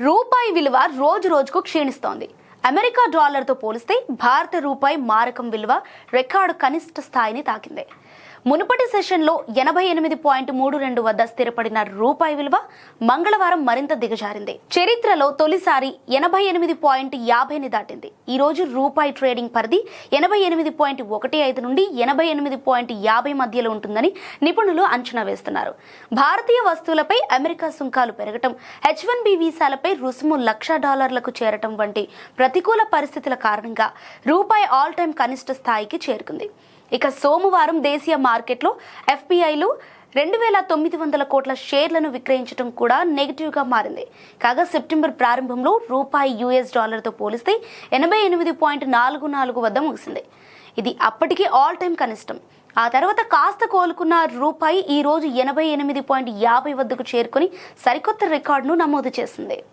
రూపాయి విలువ రోజు రోజుకు క్షీణిస్తోంది. అమెరికా డాలర్తో పోలిస్తే భారత రూపాయి మారకం విలువ రికార్డు కనిష్ట స్థాయిని తాకింది. మునుపటి సెషన్లో ఎనభై ఎనిమిది పాయింట్ మూడు రెండు వద్ద స్థిరపడిన రూపాయి విలువ మంగళవారం మరింత దిగజారింది. చరిత్రలో తొలిసారి ఎనభై ఎనిమిది పాయింట్ యాభైని దాటింది. ఈ రోజు రూపాయి ట్రేడింగ్ పరిధి ఎనభై ఎనిమిది పాయింట్ ఒకటి ఐదు నుండి ఎనభై ఎనిమిది పాయింట్ యాభై మధ్యలో ఉంటుందని నిపుణులు అంచనా వేస్తున్నారు. భారతీయ వస్తువులపై అమెరికా సుంకాలు పెరగటం హెచ్ వన్ బి వీసాలపై రుసుము లక్ష డాలర్లకు చేరటం వంటి ప్రతికూల పరిస్థితుల కారణంగా రూపాయి ఆల్ టైం కనిష్ట స్థాయికి చేరుకుంది. ఇక సోమవారం దేశీయ మార్కెట్లో ఎఫ్పిఐలు రెండు వేల తొమ్మిది వందల కోట్ల షేర్లను విక్రయించడం కూడా నెగిటివ్గా మారింది. కాగా సెప్టెంబర్ ప్రారంభంలో రూపాయి యుఎస్ డాలర్తో పోలిస్తే ఎనభై ఎనిమిది పాయింట్ నాలుగు నాలుగు వద్ద ముగిసింది. ఇది అప్పటికే ఆల్ టైమ్ కనిష్టం. ఆ తర్వాత కాస్త కోలుకున్న రూపాయి ఈరోజు ఎనభై ఎనిమిది పాయింట్ యాభై వద్దకు చేరుకుని సరికొత్త రికార్డును నమోదు చేసింది.